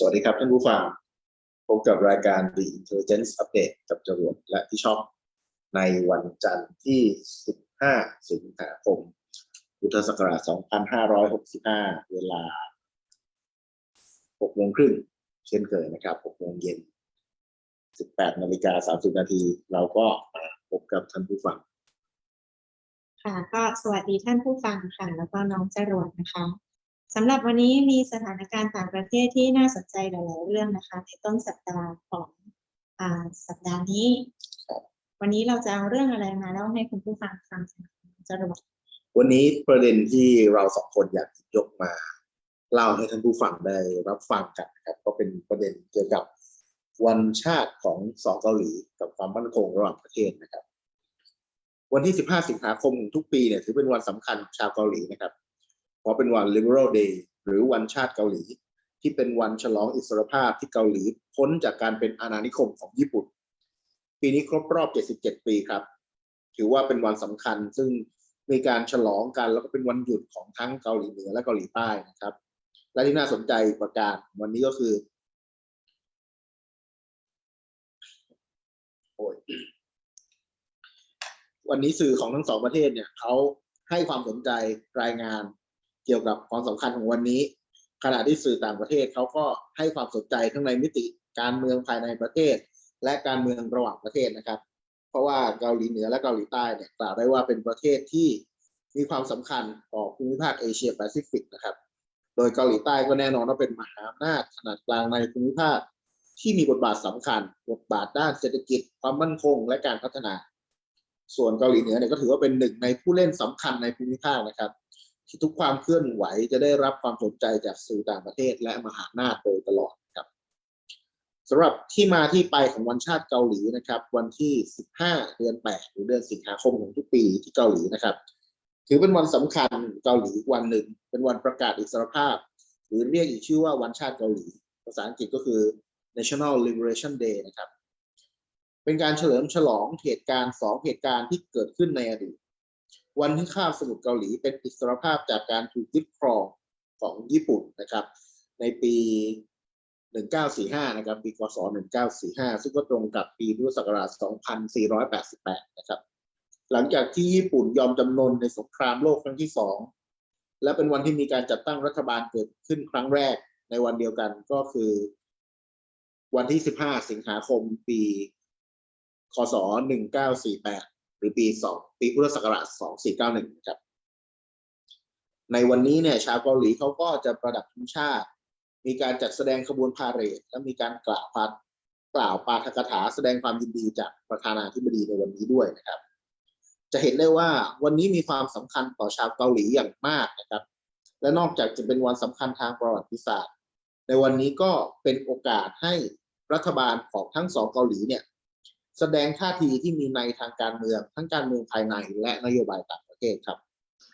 สวัสดีครับท่านผู้ฟัง พบกับรายการ The Intelligence Update กับจรวดและที่ช่องในวันจันทร์ที่ 15 สิงหาคม พุทธศักราช 2565 เวลา 6 โมงครึ่งเช่นเคยนะครับ 6 โมงเย็น 18 นาฬิกา 30 นาที เราก็มาพบกับท่านผู้ฟัง ค่ะ ก็สวัสดีท่านผู้ฟังค่ะ แล้วก็น้องจรวดนะคะ สำหรับวันนี้มีสถานการณ์ต่างประเทศที่น่าสนใจหลาย ๆ เรื่องนะคะ ในต้นสัปดาห์ของอสัปดาห์นี้ วันนี้เราจะเอาเรื่องอะไรมาเล่าให้คุณผู้ฟังฟังคะน้องจรวดวันนี้ประเด็นที่เราสองคนอยากยกมาเล่าให้ท่านผู้ฟังได้รับฟังกันนะครับ ก็เป็นประเด็นเกี่ยวกับวันชาติของสองเกาหลีกับความมั่นคงระหว่างประเทศนะครับ วันที่ 15 สิงหาคมของทุกปีเนี่ยถือเป็นวันสำคัญของชาวเกาหลีนะครับ ราะเป็นวัน Liberal Day หรือวันชาติเกาหลี ที่เป็นวันฉลองอิสรภาพที่เกาหลีพ้นจากการเป็นอาณานิคมของญี่ปุ่น ปีนี้ครบรอบ 77 ปีครับ ถือว่าเป็นวันสำคัญซึ่งมีการฉลองกันแล้วก็เป็นวันหยุดของทั้งเกาหลีเหนือและเกาหลีใต้นะครับ และที่น่าสนใจประการวันนี้ก็คือโอ้ยวันนี้สื่อของทั้งสองประเทศเนี่ยเขาให้ความสนใจรายงาน เกี่ยวกับความสำคัญของวันนี้ ขณะที่สื่อต่างประเทศเขาก็ให้ความสนใจทั้งในมิติการเมืองภายในประเทศ และการเมืองระหว่างประเทศนะครับ เพราะว่าเกาหลีเหนือและเกาหลีใต้เนี่ยกล่าวได้ว่าเป็นประเทศที่มีความสำคัญต่อภูมิภาคเอเชียแปซิฟิกนะครับ โดยเกาหลีใต้ก็แน่นอนว่าเป็นมหาอำนาจขนาดกลางในภูมิภาคที่มีบทบาทสำคัญ บทบาทด้านเศรษฐกิจ ความมั่นคง และการพัฒนา ส่วนเกาหลีเหนือเนี่ยก็ถือว่าเป็นหนึ่งในผู้เล่นสำคัญในภูมิภาคนะครับ ทุกความเคลื่อนไหวจะได้รับความสนใจจากสื่อต่างประเทศ และมหาอำนาจโดยตลอดครับสำหรับที่มาที่ไปของวันชาติเกาหลีนะครับ วันที่ 15 เดือน 8 หรือเดือนสิงหาคมของทุกปีที่เกาหลีนะครับ ถือเป็นวันสำคัญเกาหลีวันหนึ่ง เป็นวันประกาศอิสรภาพ หรือเรียกอีกชื่อว่าวันชาติเกาหลี ภาษาอังกฤษก็คือ National Liberation Day นะครับ เป็นการเฉลิมฉลองเหตุการณ์สองเหตุการณ์ที่เกิดขึ้นในอดีต วันที่คาบสมุทรเกาหลีเป็นอิสรภาพจากการถูกยึดครองของญี่ปุ่นนะครับ ในปี 1945 นะครับ ปีคศ1945 ซึ่งก็ตรงกับปีพุทธศักราช 2488 นะครับ หลังจากที่ญี่ปุ่นยอมจำนนในสงครามโลกครั้งที่สองและเป็นวันที่มีการจัดตั้งรัฐบาลเกิดขึ้นครั้งแรกในวันเดียวกันก็คือ วันที่ 15 สิงหาคม ปี คศ 1948 หรือปี2ปีพุทธศักราช2491นะครับ ในวันนี้เนี่ยชาวเกาหลีเขาก็จะประดับธงชาติ มีการจัดแสดงขบวนพาเหรดและมีการกล่าวพัดกล่าวปาฐกถาแสดงความยินดีจากประธานาธิบดีในวันนี้ด้วยนะครับ จะเห็นได้ว่าวันนี้มีความสำคัญต่อชาวเกาหลีอย่างมากนะครับ และนอกจากจะเป็นวันสำคัญทางประวัติศาสตร์ ในวันนี้ก็เป็นโอกาสให้รัฐบาลของทั้งสองเกาหลีเนี่ย แสดงท่าทีที่มีในทางการเมือง ทั้งการเมืองภายในและนโยบายต่างประเทศครับ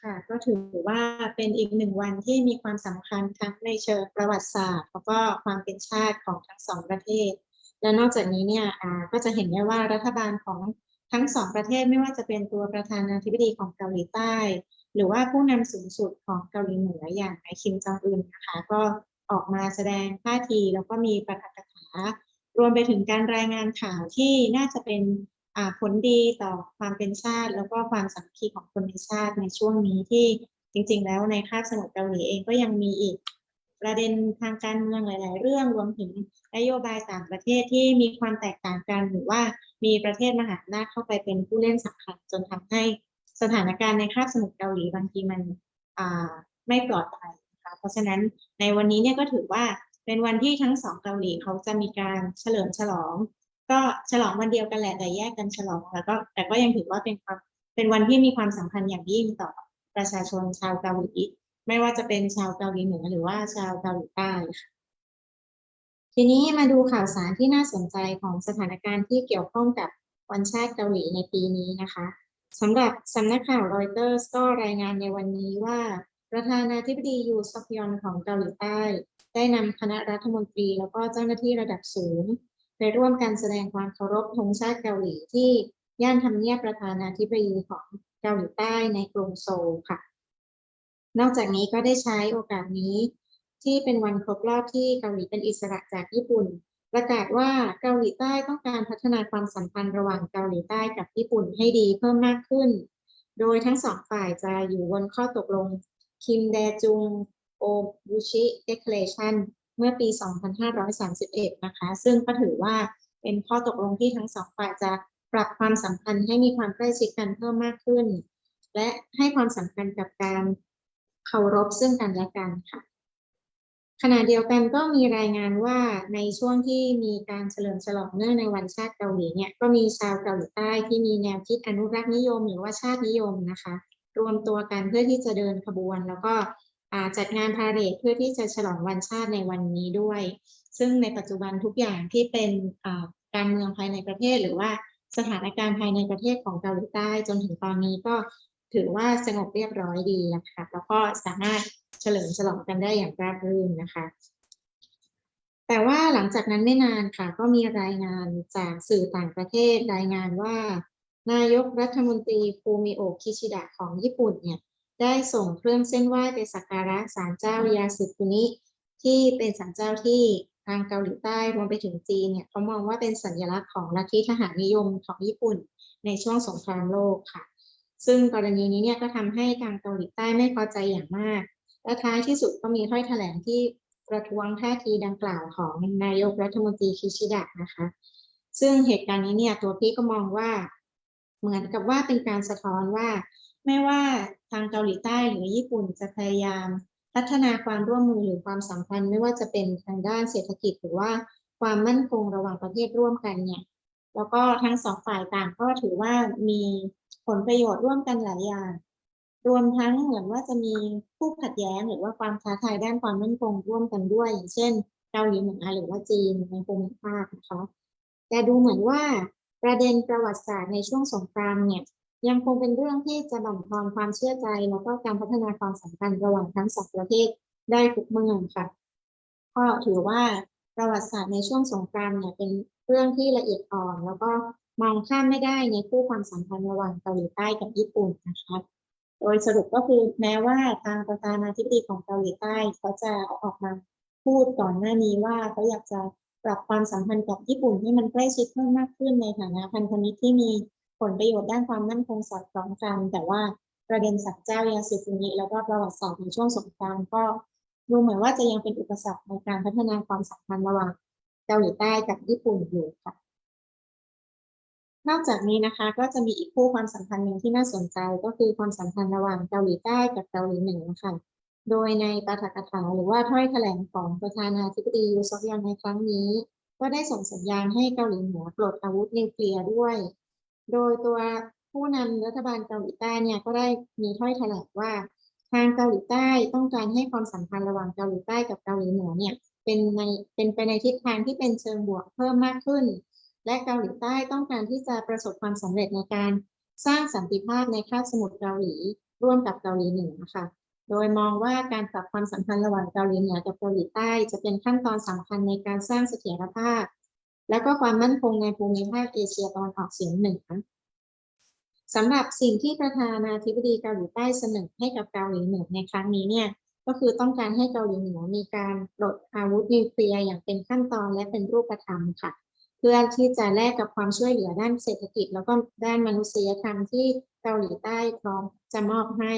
ค่ะก็ถือว่าเป็นอีกหนึ่งวันที่มีความสำคัญทั้งในเชิงประวัติศาสตร์ แล้วก็ความเป็นชาติของทั้งสองประเทศ และนอกจากนี้เนี่ยก็จะเห็นได้ว่ารัฐบาลของทั้งสองประเทศไม่ว่าจะเป็นตัวประธานาธิบดีของเกาหลีใต้ หรือว่าผู้นำสูงสุดของเกาหลีเหนืออย่างนายคิมจองอึนนะคะ ก็ออกมาแสดงท่าทีแล้วก็มีประกาศถา รวมไปถึงการรายงานข่าวที่น่าจะเป็นผลดีต่อความเป็นชาติ แล้วก็ความสามัคคีของคนในชาติในช่วงนี้ที่จริง ๆ แล้วในคาบสมุทรเกาหลีเองก็ยังมีอีกประเด็นทางการเมืองหลาย ๆ เรื่องรวมถึงนโยบายต่างประเทศที่มีความแตกต่างกัน หรือว่ามีประเทศมหาอำนาจเข้าไปเป็นผู้เล่นสำคัญจนทำให้สถานการณ์ในคาบสมุทรเกาหลีบางทีมันไม่ปลอดภัยนะคะเพราะฉะนั้นในวันนี้เนี่ยก็ถือว่า เป็นวันที่ทั้งสองเกาหลีเขาจะมีการเฉลิมฉลอง ก็ฉลองวันเดียวกันแหละแต่แยกกันฉลองแล้วก็แต่ก็ยังถือว่าเป็นความเป็นวันที่มีความสำคัญอย่างยิ่งต่อประชาชนชาวเกาหลีไม่ว่าจะเป็นชาวเกาหลีเหนือหรือว่าชาวเกาหลีใต้ค่ะทีนี้มาดูข่าวสารที่น่าสนใจของสถานการณ์ที่เกี่ยวข้องกับวันชาติเกาหลีในปีนี้นะคะสำหรับสำนักข่าวรอยเตอร์สก็รายงานในวันนี้ว่า ประธานาธิบดียูซอกยอนของเกาหลีใต้ ได้นำคณะรัฐมนตรี แล้วก็เจ้าหน้าที่ระดับสูง ไปร่วมกันแสดงความเคารพธงชาติเกาหลีที่ย่านทำเนียบประธานาธิบดีของเกาหลีใต้ในกรุงโซลค่ะ นอกจากนี้ก็ได้ใช้โอกาสนี้ ที่เป็นวันครบรอบที่เกาหลีเป็นอิสระจากญี่ปุ่น ประกาศว่าเกาหลีใต้ต้องการพัฒนาความสัมพันธ์ระหว่างเกาหลีใต้กับญี่ปุ่นให้ดีเพิ่มมากขึ้น โดยทั้งสองฝ่ายจะอยู่บนข้อตกลงคิมแดจุง โอบุชิเดคเลชันเมื่อปี 2531 นะคะ ซึ่งก็ถือว่าเป็นข้อตกลงที่ทั้งสองฝ่ายจะปรับความสัมพันธ์ให้มีความใกล้ชิดกันเพิ่มมากขึ้น และให้ความสำคัญกับการเคารพซึ่งกันและกันค่ะ ขณะเดียวกันก็มีรายงานว่าในช่วงที่มีการเฉลิมฉลองเนื่องในวันชาติเกาหลีเนี่ยก็มีชาวเกาหลีใต้ที่มีแนวคิดอนุรักษ์นิยมหรือว่าชาตินิยมนะคะ รวมตัวกันเพื่อที่จะเดินขบวน แล้วก็ จัดงานพาเหรดเพื่อที่จะฉลองวันชาติในวันนี้ด้วย ซึ่งในปัจจุบันทุกอย่างที่เป็นการเมืองภายในประเทศ หรือว่าสถานการณ์ภายในประเทศของเกาหลีใต้จนถึงตอนนี้ก็ถือว่าสงบเรียบร้อยดีแล้วค่ะแล้วก็สามารถเฉลิมฉลองกันได้อย่างราบรื่นนะคะ แต่ว่าหลังจากนั้นไม่นานค่ะ ก็มีรายงานจากสื่อต่างประเทศรายงานว่า นายกรัฐมนตรีฟูมิโอะคิชิดะของญี่ปุ่นเนี่ย ได้ส่งเครื่องเส้นไหว้ไปสักการะศาลเจ้ายาสึคุนิที่เป็นศาลเจ้าที่ทางเกาหลีใต้รวมไปถึงจีนเนี่ยเขามองว่าเป็นสัญลักษณ์ของลัทธิทหารนิยมของญี่ปุ่นในช่วงสงครามโลกค่ะ ซึ่งกรณีนี้เนี่ยก็ทำให้ทางเกาหลีใต้ไม่พอใจอย่างมาก และท้ายที่สุดก็มีถ้อยแถลงที่ประท้วงท่าทีดังกล่าวของนายกรัฐมนตรีคิชิดะนะคะ ซึ่งเหตุการณ์นี้เนี่ยตัวพี่ก็มองว่า เหมือนกับว่าเป็นการสะท้อนว่า ไม่ว่าทางเกาหลีใต้หรือญี่ปุ่นจะพยายามพัฒนาความร่วมมือหรือความสัมพันธ์ไม่ว่าจะเป็นทางด้านเศรษฐกิจ หรือว่าความมั่นคงระหว่างประเทศร่วมกันเนี่ยแล้วก็ทั้งสองฝ่ายต่างก็ถือว่ามีผลประโยชน์ร่วมกันหลายอย่าง รวมทั้งเหมือนว่าจะมีคู่ขัดแย้งหรือว่าความท้าทายด้านความมั่นคงร่วมกันด้วย อย่างเช่นเกาหลีเหนือหรือว่าจีนในภูมิภาคนะคะแต่ดูเหมือนว่าประเด็นประวัติศาสตร์ในช่วงสงครามเนี่ย ยังคงเป็นเรื่องที่จะบั่นทอนความเชื่อใจ แล้วก็การพัฒนาความสัมพันธ์ระหว่างทั้งสองประเทศได้ทุกเมื่อค่ะก็ถือว่าประวัติศาสตร์ในช่วงสงครามเนี่ยเป็นเรื่องที่ละเอียดอ่อน แล้วก็มองข้ามไม่ได้ในคู่ความสัมพันธ์ระหว่างเกาหลีใต้กับญี่ปุ่นนะคะ โดยสรุปก็คือแม้ว่าทางประธานาธิบดีของเกาหลีใต้เขาจะออกมาพูดก่อนหน้านี้ว่าเขาอยากจะปรับความสัมพันธ์กับญี่ปุ่นให้มันใกล้ชิดเพิ่มมากขึ้นในฐานะพันธมิตรที่มี ลประโยชน์ด้านความมั่นคงสอดคล้องกัน แต่ว่าประเด็นสัตว์เจ้ายาสิฟุนิแล้วก็ประวัติศาสตร์ในช่วงสงครามก็ดูเหมือนว่าจะยังเป็นอุปสรรคในการพัฒนาความสัมพันธ์ระหว่างเกาหลีใต้กับญี่ปุ่นอยู่ค่ะ นอกจากนี้นะคะก็จะมีอีกคู่ความสัมพันธ์หนึ่งที่น่าสนใจก็คือความสัมพันธ์ระหว่างเกาหลีใต้กับเกาหลีเหนือค่ะ โดยในปาฐกถาหรือว่าถ้อยแถลงของประธานาธิบดียูซอกยอนในครั้งนี้ ก็ได้ส่งสัญญาณให้เกาหลีเหนือปลดอาวุธนิวเคลียร์ด้วย โดยตัวผู้นำรัฐบาลเกาหลีใต้เนี่ยก็ได้มีถ้อยแถลงว่า ทางเกาหลีใต้ต้องการให้ความสัมพันธ์ระหว่างเกาหลีใต้กับเกาหลีเหนือเนี่ยเป็นในเป็นไปในทิศทางที่เป็นเชิงบวกเพิ่มมากขึ้น และเกาหลีใต้ต้องการที่จะประสบความสำเร็จในการสร้างสันติภาพในคาบสมุทรเกาหลีร่วมกับเกาหลีเหนือค่ะ โดยมองว่าการปรับความสัมพันธ์ระหว่างเกาหลีเหนือกับเกาหลีใต้ จะเป็นขั้นตอนสำคัญในการสร้างเสถียรภาพ และก็ความมั่นคงในภูมิภาคเอเชียตะวันออกเฉียงเหนือสำหรับสิ่งที่ประธานาธิบดีเกาหลีใต้เสนอให้กับเกาหลีเหนือในครั้งนี้เนี่ยก็คือต้องการให้เกาหลีเหนือมีการปลดอาวุธนิวเคลียร์อย่างเป็นขั้นตอนและเป็นรูปธรรมค่ะ เพื่อที่จะแลกกับความช่วยเหลือด้านเศรษฐกิจ แล้วก็ด้านมนุษยธรรมที่เกาหลีใต้พร้อมจะมอบให้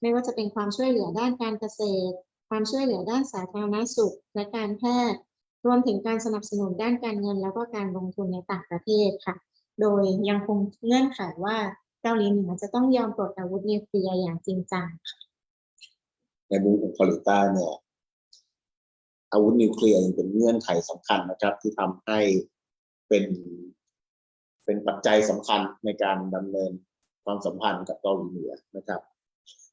ไม่ว่าจะเป็นความช่วยเหลือด้านการเกษตร ความช่วยเหลือด้านสาธารณสุข และการแพทย์ รวมถึงการสนับสนุนด้านการเงิน แล้วก็การลงทุนในต่างประเทศค่ะ โดยยังคงเงื่อนไขว่าเกาหลีเหนือจะต้องยอมปลดอาวุธนิวเคลียร์อย่างจริงจังค่ะในมุมของเกาหลีใต้เนี่ยอาวุธนิวเคลียร์ยังเป็นเงื่อนไขสำคัญนะครับ ที่ทำให้เป็นเป็นปัจจัยสำคัญในการดำเนินความสัมพันธ์กับเกาหลีเหนือนะครับ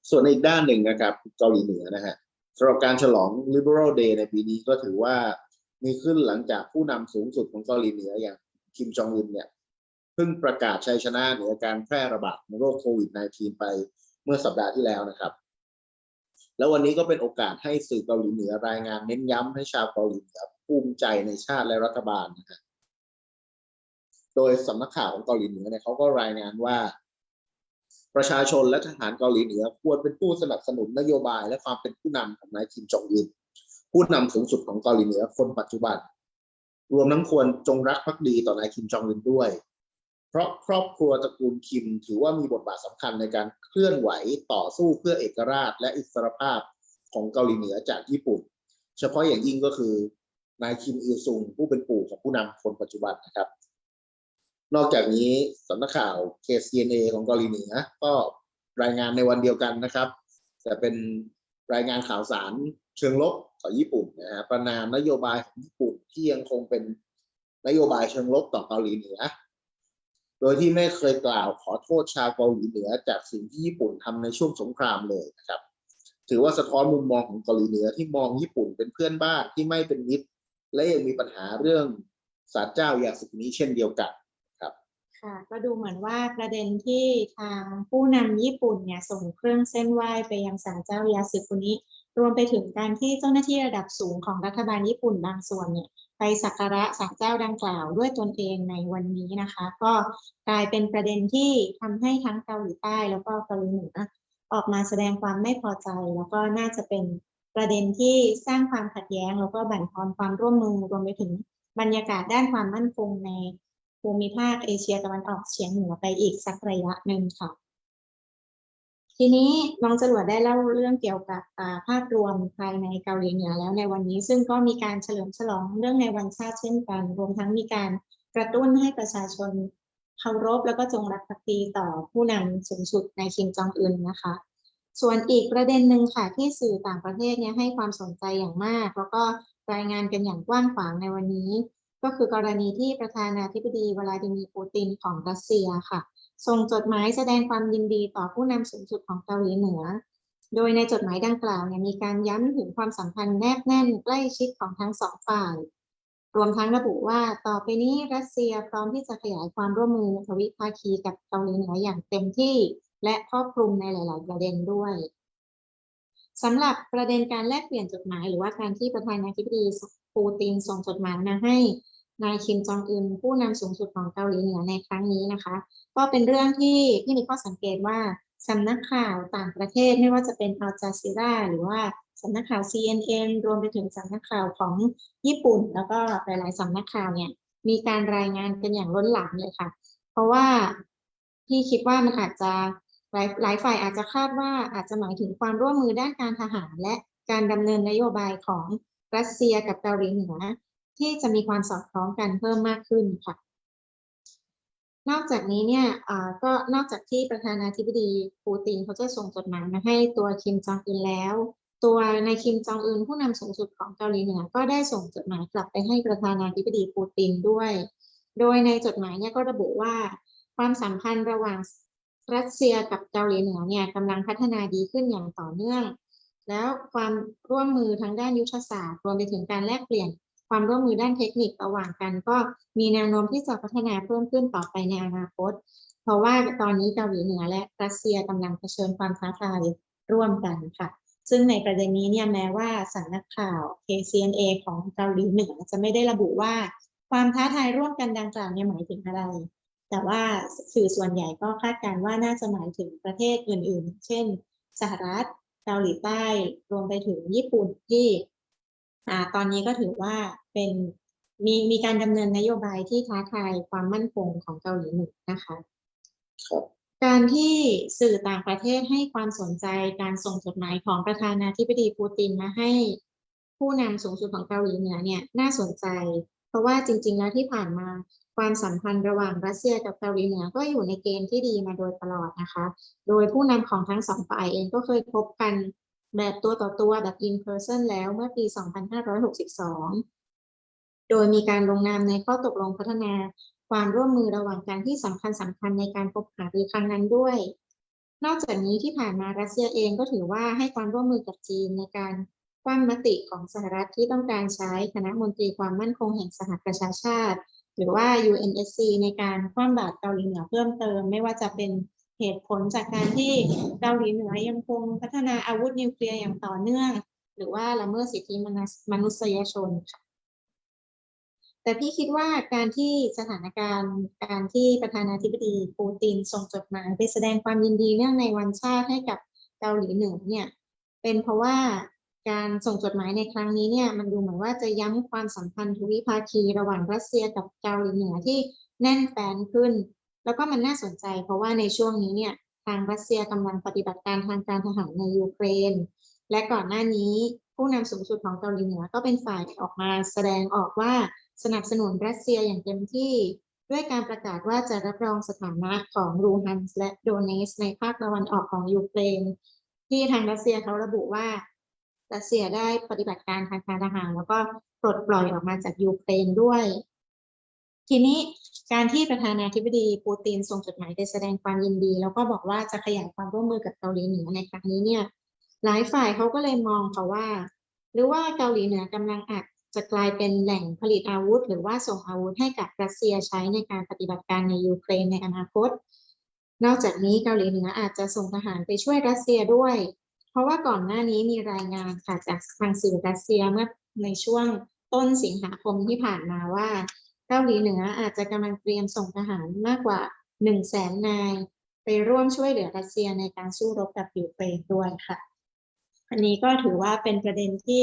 ส่วนในอีกด้านหนึ่งนะครับเกาหลีเหนือนะฮะสำหรับการฉลอง Liberal Day ในปีนี้ก็ถือว่า มีขึ้นหลังจากผู้นำสูงสุดของเกาหลีเหนืออย่างคิมจองอึนเนี่ยเพิ่งประกาศชัยชนะเหนือการแพร่ระบาดของโรคโควิด -19 ไปเมื่อสัปดาห์ที่แล้วนะครับ แล้ววันนี้ก็เป็นโอกาสให้สื่อเกาหลีเหนือรายงานเน้นย้ำให้ชาวเกาหลีเหนือภูมิใจในชาติและรัฐบาลนะฮะโดยสำนักข่าวของเกาหลีเหนือเนี่ยเขาก็รายงานว่า ประชาชนและทหารเกาหลีเหนือควรเป็นผู้สนับสนุนนโยบายและความเป็นผู้นำของนายคิมจองอึน ผู้นำสูงสุดของเกาหลีเหนือคนปัจจุบัน รวมทั้งควรจงรักภักดีต่อนายคิมจองอึนด้วย เพราะครอบครัวตระกูลคิมถือว่ามีบทบาทสำคัญในการเคลื่อนไหวต่อสู้เพื่อเอกราชและอิสรภาพของเกาหลีเหนือจากญี่ปุ่น เฉพาะอย่างยิ่งก็คือนายคิมอิลซุงผู้เป็นปู่ของผู้นำคนปัจจุบันนะครับ นอกจากนี้สำนักข่าว KCNA ของเกาหลีเหนือก็รายงานในวันเดียวกันนะครับ แต่เป็นรายงานข่าวสารเชิงลบ อญี่ปุ่นนะฮะประนามนโยบายของญี่ปุ่นที่ยังคงเป็นนโยบายเชิงลบต่อเกาหลีเหนือ โดยที่ไม่เคยกล่าวขอโทษชาวเกาหลีเหนือ จากสิ่งที่ญี่ปุ่นทำในช่วงสงครามเลยนะครับ ถือว่าสะท้อนมุมมองของเกาหลีเหนือที่มองญี่ปุ่นเป็นเพื่อนบ้านที่ไม่เป็นมิตร และยังมีปัญหาเรื่องศาลเจ้ายาสึกนี้เช่นเดียวกันค่ะก็ดูเหมือนว่าประเด็นที่ทางผู้นำญี่ปุ่นเนี่ยส่งเครื่องเส้นไหว้ไปยังศาลเจ้ายาสึคุนิ รวมไปถึงการที่เจ้าหน้าที่ระดับสูงของรัฐบาลญี่ปุ่นบางส่วนเนี่ยไปสักการะศาลเจ้าดังกล่าวด้วยตนเองในวันนี้นะคะ ก็กลายเป็นประเด็นที่ทำให้ทั้งเกาหลีใต้แล้วก็เกาหลีเหนือออกมาแสดงความไม่พอใจ แล้วก็น่าจะเป็นประเด็นที่สร้างความขัดแย้ง แล้วก็บั่นทอนความร่วมมือรวมไปถึงบรรยากาศด้านความมั่นคงในภูมิภาคเอเชียตะวันออกเฉียงเหนือไปอีกสักระยะหนึ่งค่ะ ทีนี้น้องจรวดได้เล่าเรื่องเกี่ยวกับภาพรวมภายในเกาหลีเหนือแล้วในวันนี้ ซึ่งก็มีการเฉลิมฉลองเรื่องในวันชาติเช่นกัน รวมทั้งมีการกระตุ้นให้ประชาชนเคารพแล้วก็จงรักภักดีต่อผู้นำสูงสุดในคิมจองอึนนะคะ ส่วนอีกประเด็นหนึ่งค่ะที่สื่อต่างประเทศเนี่ยให้ความสนใจอย่างมาก แล้วก็รายงานกันอย่างกว้างขวางในวันนี้ ก็คือกรณีที่ประธานาธิบดีวลาดิมีร์ปูตินของรัสเซียค่ะ ส่งจดหมายแสดงความยินดีต่อผู้นำสูงสุดของเกาหลีเหนือ โดยในจดหมายดังกล่าวเนี่ยมีการย้ำถึงความสัมพันธ์แนบแน่นใกล้ชิดของทั้งสองฝ่าย รวมทั้งระบุว่าต่อไปนี้รัสเซียพร้อมที่จะขยายความร่วมมือทวิภาคีกับเกาหลีเหนืออย่างเต็มที่ และครอบคลุมในหลาย ๆ ประเด็นด้วยสำหรับประเด็นการแลกเปลี่ยนจดหมาย หรือว่าการที่ประธานาธิบดีปูตินส่งจดหมายมาให้ นายคิมจองอึนผู้นำสูงสุดของเกาหลีเหนือในครั้งนี้นะคะ ก็เป็นเรื่องที่ที่มีข้อสังเกตว่าสำนักข่าวต่างประเทศไม่ว่าจะเป็นอัลจาซีราหรือว่าสำนักข่าว CNN รวมไปถึงสำนักข่าวของญี่ปุ่น แล้วก็หลาย ๆสำนักข่าวเนี่ยมีการรายงานกันอย่างล้นหลามเลยค่ะ เพราะว่าที่คิดว่ามันอาจจะหลายหลายฝ่ายอาจจะคาดว่าอาจจะหมายถึงความร่วมมือด้านการทหาร และการดำเนินนโยบายของรัสเซียกับเกาหลีเหนือ ที่จะมีความสอดคล้องกันเพิ่มมากขึ้นค่ะ นอกจากนี้เนี่ยก็นอกจากที่ประธานาธิบดีปูตินเขาจะส่งจดหมายมาให้ตัวคิมจองอึนแล้ว ตัวนายคิมจองอึนผู้นำสูงสุดของเกาหลีเหนือก็ได้ส่งจดหมายกลับไปให้ประธานาธิบดีปูตินด้วย โดยในจดหมายเนี่ยก็ระบุว่าความสัมพันธ์ระหว่างรัสเซียกับเกาหลีเหนือเนี่ยกำลังพัฒนาดีขึ้นอย่างต่อเนื่อง แล้วความร่วมมือทางด้านยุทธศาสตร์รวมไปถึงการแลกเปลี่ยน ความร่วมมือด้านเทคนิคระหว่างกัน ก็มีแนวโน้มที่จะพัฒนาเพิ่มขึ้นต่อไปในอนาคต เพราะว่าตอนนี้เกาหลีเหนือและรัสเซียกำลังเผชิญความท้าทายร่วมกันค่ะ ซึ่งในประเด็นนี้เนี่ยแม้ว่าสำนักข่าว KCNA ของเกาหลีเหนือจะไม่ได้ระบุว่าความท้าทายร่วมกันดังกล่าวเนี่ยหมายถึงอะไร แต่ว่าสื่อส่วนใหญ่ก็คาดการณ์ว่าน่าจะหมายถึงประเทศอื่น ๆ เช่น สหรัฐ เกาหลีใต้ รวมไปถึงญี่ปุ่นที่ อ่าตอนนี้ก็ถือว่าเป็นมีมีการดำเนินนโยบายที่ท้าทายความมั่นคงของเกาหลีเหนือนะคะครับการที่สื่อต่างประเทศให้ความสนใจการส่งจดหมายของประธานาธิบดีปูตินมาให้ผู้นำสูงสุดของเกาหลีเหนือเนี่ยน่าสนใจ เพราะว่าจริง ๆ แล้วที่ผ่านมาความสัมพันธ์ระหว่างรัสเซียกับเกาหลีเหนือก็อยู่ในเกณฑ์ที่ดีมาโดยตลอดนะคะ โดยผู้นำของทั้งสองฝ่ายเองก็เคยพบกัน แบบตัวต่อตัวแบบ in person แล้วเมื่อปี 2562 โดยมีการลงนามในข้อตกลงพัฒนาความร่วมมือระหว่างกันที่สำคัญสำคัญในการพบหารือครั้งนั้นด้วย นอกจากนี้ที่ผ่านมารัสเซียเองก็ถือว่าให้ความร่วมมือกับจีนในการคว่ำมติของสหรัฐที่ต้องการใช้คณะมนตรีความมั่นคงแห่งสหประชาชาติ หรือว่า UNSC ในการคว่ำบาตรเกาหลีเหนือเพิ่มเติม ไม่ว่าจะเป็น เหตุผลจากการที่เกาหลีเหนือยังคงพัฒนาอาวุธนิวเคลียร์อย่างต่อเนื่อง หรือว่าละเมิดสิทธิมนุษยชนค่ะแต่พี่คิดว่าการที่สถานการณ์การที่ประธานาธิบดีปูตินส่งจดหมายไปแสดงความยินดีเนื่องในวันชาติให้กับเกาหลีเหนือเนี่ย เป็นเพราะว่าการส่งจดหมายในครั้งนี้เนี่ยมันดูเหมือนว่าจะย้ำความสัมพันธ์ทวิภาคีระหว่างรัสเซียกับเกาหลีเหนือที่แน่นแฟนขึ้น แล้วก็มันน่าสนใจ เพราะว่าในช่วงนี้เนี่ยทางรัสเซียกำลังปฏิบัติการทางการทหารในยูเครน และก่อนหน้านี้ผู้นำสูงสุดของเกาหลีเหนือก็เป็นฝ่ายออกมาแสดงออกว่าสนับสนุนรัสเซียอย่างเต็มที่ ด้วยการประกาศว่าจะรับรองสถานะของรูฮันส์และโดเนสในภาคตะวันออกของยูเครน ที่ทางรัสเซียเขาระบุว่ารัสเซียได้ปฏิบัติการทางการทหารแล้วก็ปลดปล่อยออกมาจากยูเครนด้วย ทีนี้ การที่ประธานาธิบดีปูตินส่งจดหมายไปแสดงความยินดี แล้วก็บอกว่าจะขยายความร่วมมือกับเกาหลีเหนือในครั้งนี้เนี่ย หลายฝ่ายเขาก็เลยมองค่ะว่า หรือว่าเกาหลีเหนือกำลังอาจจะกลายเป็นแหล่งผลิตอาวุธ หรือว่าส่งอาวุธให้กับรัสเซียใช้ในการปฏิบัติการในยูเครนในอนาคต นอกจากนี้เกาหลีเหนืออาจจะส่งทหารไปช่วยรัสเซียด้วย เพราะว่าก่อนหน้านี้มีรายงานค่ะจากทางสื่อรัสเซียเมื่อในช่วงต้นสิงหาคมที่ผ่านมาว่า เกาหลีเหนืออาจจะกำลังเตรียมส่งทหารมากกว่าหนึ่งแสนนาย ไปร่วมช่วยเหลือรัสเซียในการสู้รบกับยูเครนด้วยค่ะ อันนี้ก็ถือว่าเป็นประเด็นที่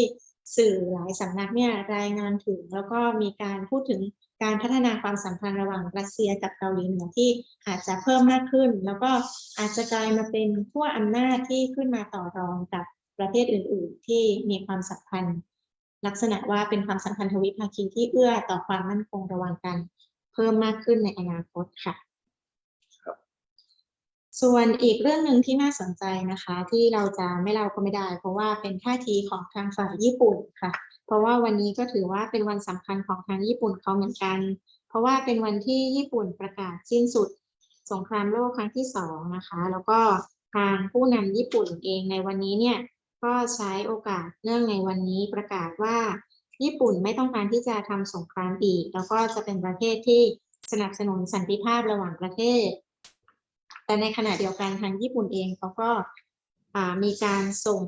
สื่อหลายสำนักเนี่ยรายงานถึง แล้วก็มีการพูดถึงการพัฒนาความสัมพันธ์ระหว่างรัสเซียกับเกาหลีเหนือที่อาจจะเพิ่มมากขึ้น แล้วก็อาจจะกลายมาเป็นขั้วอำนาจที่ขึ้นมาต่อรองกับประเทศอื่น ๆ ที่มีความสัมพันธ์ ลักษณะว่าเป็นความสัมพันธ์ทวิภาคีที่เอื้อต่อความมั่นคงระหว่างกัน เพิ่มมากขึ้นในอนาคตค่ะ ส่วนอีกเรื่องหนึ่งที่น่าสนใจนะคะ ที่เราจะไม่เล่าก็ไม่ได้ เพราะว่าเป็นท่าทีของทางฝ่ายญี่ปุ่นค่ะ เพราะว่าวันนี้ก็ถือว่าเป็นวันสำคัญของทางญี่ปุ่นเขาเหมือนกัน เพราะว่าเป็นวันที่ญี่ปุ่นประกาศสิ้นสุด สงครามโลกครั้งที่สองนะคะ แล้วก็ทางผู้นำญี่ปุ่นเองในวันนี้เนี่ย ก็ใช้โอกาสเนื่องในวันนี้ประกาศว่าญี่ปุ่นไม่ต้องการที่จะทำสงครามอีก แล้วก็จะเป็นประเทศที่สนับสนุนสันติภาพระหว่างประเทศ แต่ในขณะเดียวกันทางญี่ปุ่นเองเขาก็มีการส่ง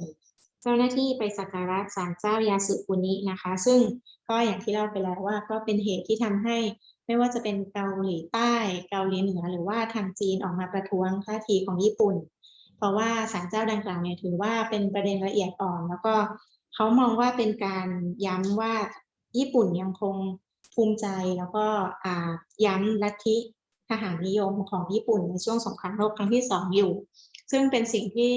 เจ้าหน้าที่ไปสักการะศาลเจ้ายาสึกุนินะคะ ซึ่งก็อย่างที่เล่าไปแล้วว่าก็เป็นเหตุที่ทำให้ไม่ว่าจะเป็นเกาหลีใต้ เกาหลีเหนือหรือว่าทางจีนออกมาประท้วงท่าทีของญี่ปุ่น เพราะว่าศาลเจ้าดังกล่าวเนี่ยถือว่าเป็นประเด็นละเอียดอ่อน แล้วก็เขามองว่าเป็นการย้ำว่าญี่ปุ่นยังคงภูมิใจแล้วก็ย้ำลัทธิทหารนิยมของญี่ปุ่นในช่วงสงครามโลกครั้งที่สองอยู่ ซึ่งเป็นสิ่งที่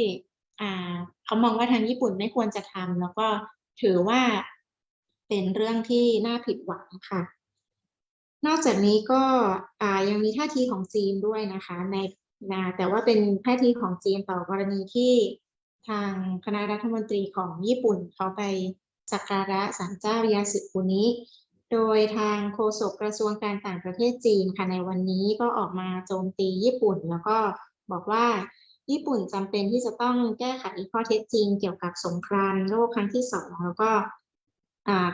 เขามองว่าทางญี่ปุ่นไม่ควรจะทำแล้วก็ถือว่าเป็นเรื่องที่น่าผิดหวังค่ะ นอกจากนี้ก็ยังมีท่าทีของจีนด้วยนะคะ ใน นะแต่ว่าเป็นท่าทีของจีนต่อกรณีที่ทางคณะรัฐมนตรีของญี่ปุ่นเขาไปสักการะศาลเจ้ายาสึกุนิโดยทางโฆษกกระทรวงการต่างประเทศจีนค่ะในวันนี้ก็ออกมาโจมตีญี่ปุ่น แล้วก็บอกว่าญี่ปุ่นจำเป็นที่จะต้องแก้ไขข้อเท็จจริงเกี่ยวกับสงครามโลกครั้งที่สองแล้วก็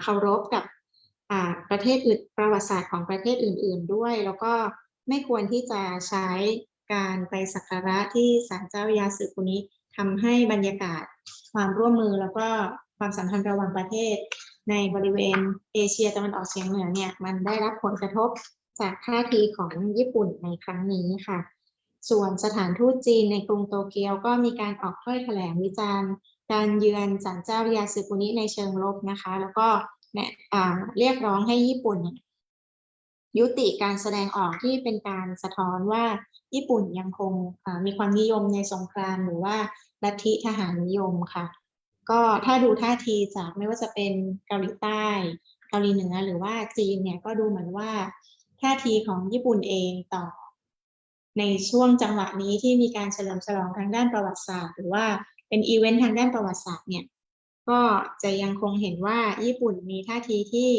เคารพกับประเทศอื่นประวัติศาสตร์ของประเทศอื่น ๆ ด้วย แล้วก็ไม่ควรที่จะใช้ การไปสักการะที่ศาลเจ้ายาสึกุนิทำให้บรรยากาศความร่วมมือแล้วก็ความสัมพันธ์ระหว่างประเทศ ในบริเวณเอเชียตะวันออกเฉียงเหนือเนี่ยมันได้รับผลกระทบจากท่าทีของญี่ปุ่นในครั้งนี้ค่ะ ส่วนสถานทูตจีนในกรุงโตเกียวก็มีการออกถ้อยแถลงวิจารณ์ การเยือนศาลเจ้ายาสึกุนิในเชิงลบนะคะ แล้วก็แนะอ่าเรียกร้องให้ญี่ปุ่น ยุติการแสดงออกที่เป็นการสะท้อนว่าญี่ปุ่นยังคงมีความนิยมในสงครามหรือว่าลัทธิทหารนิยมค่ะ ก็ถ้าดูท่าทีจากไม่ว่าจะเป็นเกาหลีใต้เกาหลีเหนือหรือว่าจีนเนี่ยก็ดูเหมือนว่าท่าทีของญี่ปุ่นเองต่อ ในช่วงจังหวะนี้ที่มีการเฉลิมฉลองทางด้านประวัติศาสตร์ หรือว่าเป็นอีเวนต์ทางด้านประวัติศาสตร์เนี่ยก็จะยังคงเห็นว่าญี่ปุ่นมีท่าทีที่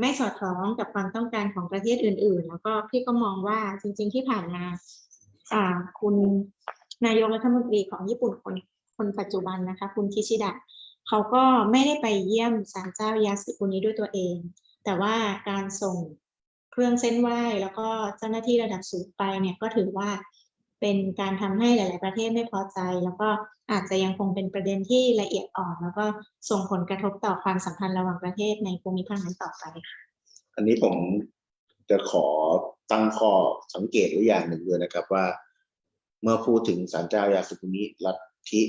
ไม่สอดคล้องกับความต้องการของประเทศอื่น ๆ แล้วก็พี่ก็มองว่าจริง ๆ ที่ผ่านมาคุณนายกรัฐมนตรีของญี่ปุ่นคนคนปัจจุบันนะคะ คุณคิชิดะเขาก็ไม่ได้ไปเยี่ยมศาลเจ้ายาสึกุนิด้วยตัวเอง แต่ว่าการส่งเครื่องเส้นไหว้แล้วก็เจ้าหน้าที่ระดับสูงไปเนี่ยก็ถือว่า เป็นการทำให้หลาย ๆ ประเทศไม่พอใจ แล้วก็อาจจะยังคงเป็นประเด็นที่ละเอียดอ่อน แล้วก็ส่งผลกระทบต่อความสัมพันธ์ระหว่างประเทศในภูมิภาคนั้นต่อไปค่ะอันนี้ผมจะขอตั้งข้อสังเกตไว้อย่างหนึ่งด้วยนะครับว่า เมื่อพูดถึงศาลเจ้ายาสุกุนิลัทธิ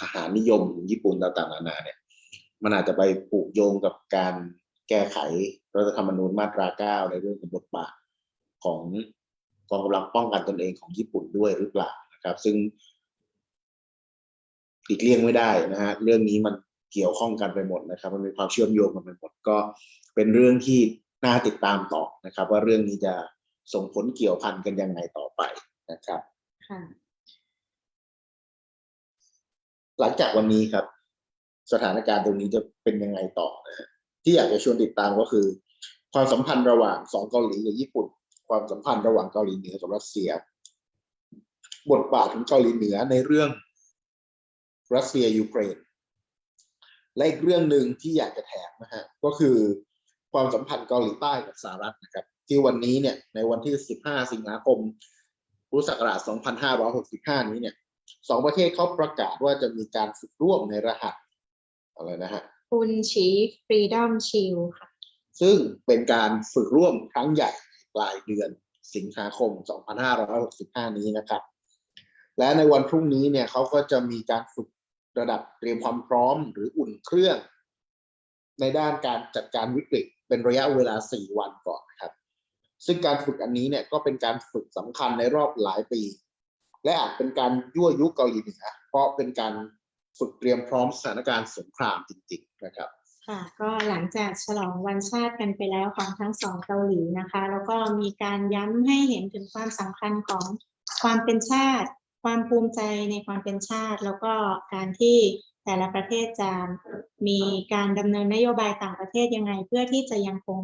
ทหารนิยมของญี่ปุ่นต่างๆนานาเนี่ยมันอาจจะไปผูกโยงกับการแก้ไขรัฐธรรมนูญมาตราเก้าในเรื่องของบทบาทของ กองกำลังป้องกันตนเองของญี่ปุ่นด้วยหรือเปล่านะครับ ซึ่งหลีกเลี่ยงไม่ได้นะฮะเรื่องนี้มันเกี่ยวข้องกันไปหมดนะครับ มันมีความเชื่อมโยงกันไปหมด ก็เป็นเรื่องที่น่าติดตามต่อนะครับ ว่าเรื่องนี้จะส่งผลเกี่ยวพันกันยังไงต่อไปนะครับค่ะหลังจากวันนี้ครับ สถานการณ์ตรงนี้จะเป็นยังไงต่อนะฮะที่อยากจะชวนติดตามก็คือ ความสัมพันธ์ระหว่างสองเกาหลีกับญี่ปุ่น ความสัมพันธ์ระหว่างเกาหลีเหนือกับรัสเซีย บทบาทของเกาหลีเหนือในเรื่องรัสเซียยูเครนและอีกเรื่องหนึ่งที่อยากจะแถมนะฮะก็คือความสัมพันธ์เกาหลีใต้กับสหรัฐนะครับ ที่วันนี้เนี่ยในวันที่ 15 สิงหาคมพุทธศักราช 2565 นี้เนี่ยสองประเทศเขาประกาศว่าจะมีการฝึกร่วมในรหัสอะไรนะฮะคุณชีฟรีดอมชิลค่ะ ซึ่งเป็นการฝึกร่วมครั้งใหญ่ใน ปลายเดือนสิงหาคม 2565 นี้นะครับ และในวันพรุ่งนี้เนี่ยเขาก็จะมีการฝึกระดับเตรียมความพร้อมหรืออุ่นเครื่อง ในด้านการจัดการวิกฤตเป็นระยะเวลา 4 วันก่อนนะครับ ซึ่งการฝึกอันนี้เนี่ยก็เป็นการฝึกสำคัญในรอบหลายปี และอาจเป็นการยั่วยุเกาหลีเหนือเพราะเป็นการฝึกเตรียมพร้อมสถานการณ์สงครามจริงๆนะครับ ค่ะก็หลังจากฉลองวันชาติกันไปแล้วของทั้งสองเกาหลีนะคะ แล้วก็มีการย้ำให้เห็นถึงความสำคัญของความเป็นชาติ ความภูมิใจในความเป็นชาติ แล้วก็การที่แต่ละประเทศจะมีการดำเนินนโยบายต่างประเทศยังไง เพื่อที่จะยังคง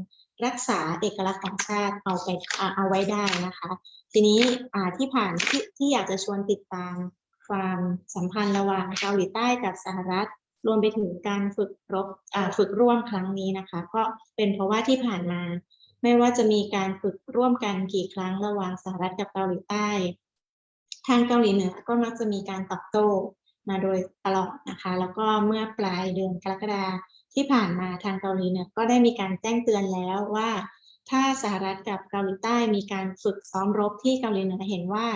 รักษาเอกลักษณ์ของชาติเอาไปเอาไว้ได้นะคะ ทีนี้อ่าที่ผ่านทที่อยากจะชวนติดตามความสัมพันธ์ระหว่างเกาหลีใต้กับสหรัฐ รวมไปถึงการฝึกรบฝึกร่วมครั้งนี้นะคะ ก็เป็นเพราะว่าที่ผ่านมา ไม่ว่าจะมีการฝึกร่วมกันกี่ครั้งระหว่างสหรัฐกับเกาหลีใต้ ทางเกาหลีเหนือก็มักจะมีการตอบโต้มาโดยตลอดนะคะ แล้วก็เมื่อปลายเดือนกรกฎาที่ผ่านมาทางเกาหลีเหนือก็ได้มีการแจ้งเตือนแล้วว่า ถ้าสหรัฐกับเกาหลีใต้มีการฝึกซ้อมรบที่เกาหลีเหนือเห็นว่า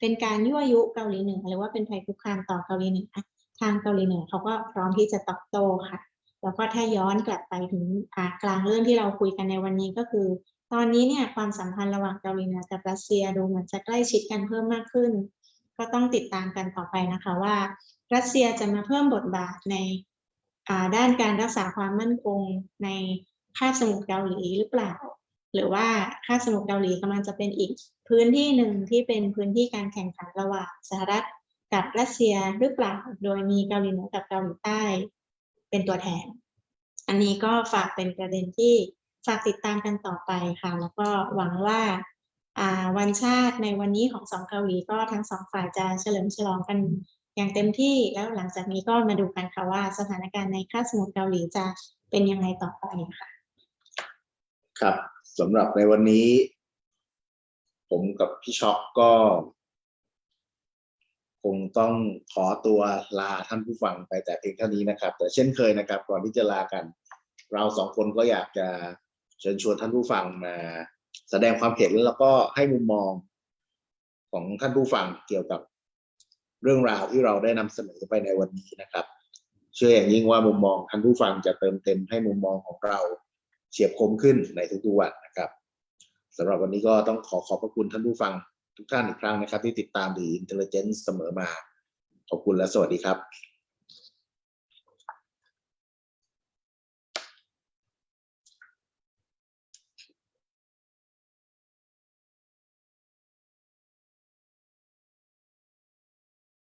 เป็นการยั่วยุเกาหลีเหนือหรือว่าเป็นภัยคุกคามต่อเกาหลีเหนือ ทางเกาหลีเหนือเขาก็พร้อมที่จะตอบโต้ค่ะ แล้วก็ถ้าย้อนกลับไปถึงกลางเรื่องที่เราคุยกันในวันนี้ก็คือ ตอนนี้เนี่ยความสัมพันธ์ระหว่างเกาหลีเหนือกับรัสเซียดูเหมือนจะใกล้ชิดกันเพิ่มมากขึ้น ก็ต้องติดตามกันต่อไปนะคะว่า รัสเซียจะมาเพิ่มบทบาทในด้านการรักษาความมั่นคงในคาบสมุทรเกาหลีหรือเปล่า หรือว่าคาบสมุทรเกาหลีกำลังจะเป็นอีกพื้นที่หนึ่งที่เป็นพื้นที่การแข่งขันระหว่างสหรัฐ กับรัสเซียหรือเปล่า โดยมีเกาหลีเหนือกับเกาหลีใต้เป็นตัวแทน อันนี้ก็ฝากเป็นประเด็นที่ฝากติดตามกันต่อไปค่ะ แล้วก็หวังว่าวันชาติในวันนี้ของสองเกาหลีก็ทั้งสองฝ่ายจะเฉลิมฉลองกันอย่างเต็มที่แล้วหลังจากนี้ก็มาดูกันค่ะว่าสถานการณ์ในคาบสมุทรเกาหลีจะเป็นยังไงต่อไปค่ะ ครับสำหรับในวันนี้ ผมกับพี่ช็อกก็ คงต้องขอตัวลาท่านผู้ฟังไปแต่เพียงเท่านี้นะครับ แต่เช่นเคยนะครับ ก่อนที่จะลากัน เราสองคนก็อยากจะเชิญชวนท่านผู้ฟังมาแสดงความเห็นแล้วก็ให้มุมมองของท่านผู้ฟังเกี่ยวกับเรื่องราวที่เราได้นำเสนอไปในวันนี้นะครับ เชื่ออย่างยิ่งว่ามุมมองท่านผู้ฟังจะเติมเต็มให้มุมมองของเราเฉียบคมขึ้นในทุกๆวันนะครับสำหรับวันนี้ก็ต้องขอขอบพระคุณท่านผู้ฟัง ทุกท่านอีกครั้งนะครับ ที่ติดตามดี Intelligence เสมอมา ขอบคุณและสวัสดีครับ